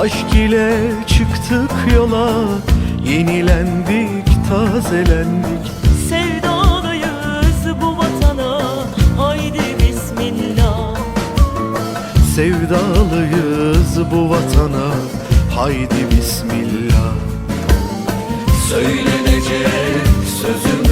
Aşk ile çıktık yola Yenilendik, tazelendik. Sevdalıyız bu vatana Haydi bismillah. Sevdalıyız bu vatana Haydi bismillah. Söylenecek sözümüz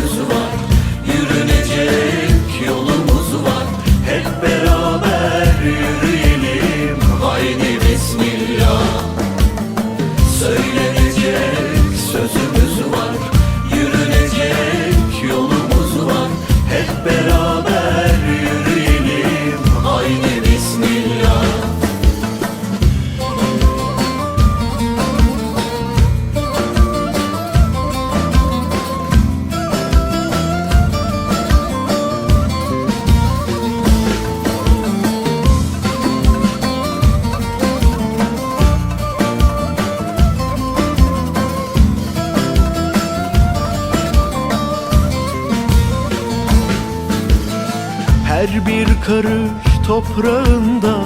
Her bir karış toprağında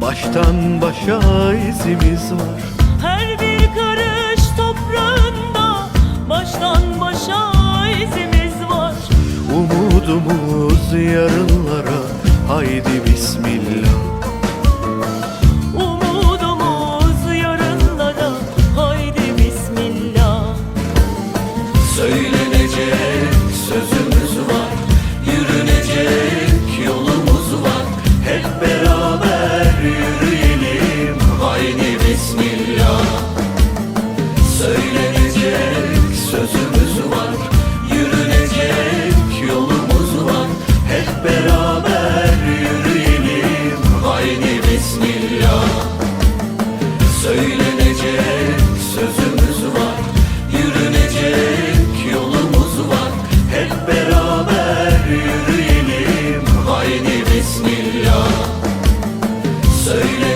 Baştan başa izimiz var. Her bir karış toprağında Baştan başa izimiz var. Umudumuz yarınlara Haydi bismillah Sözümüz var Yürünecek yolumuz var. Hep beraber yürüyelim Haydi bismillah. Söylenecek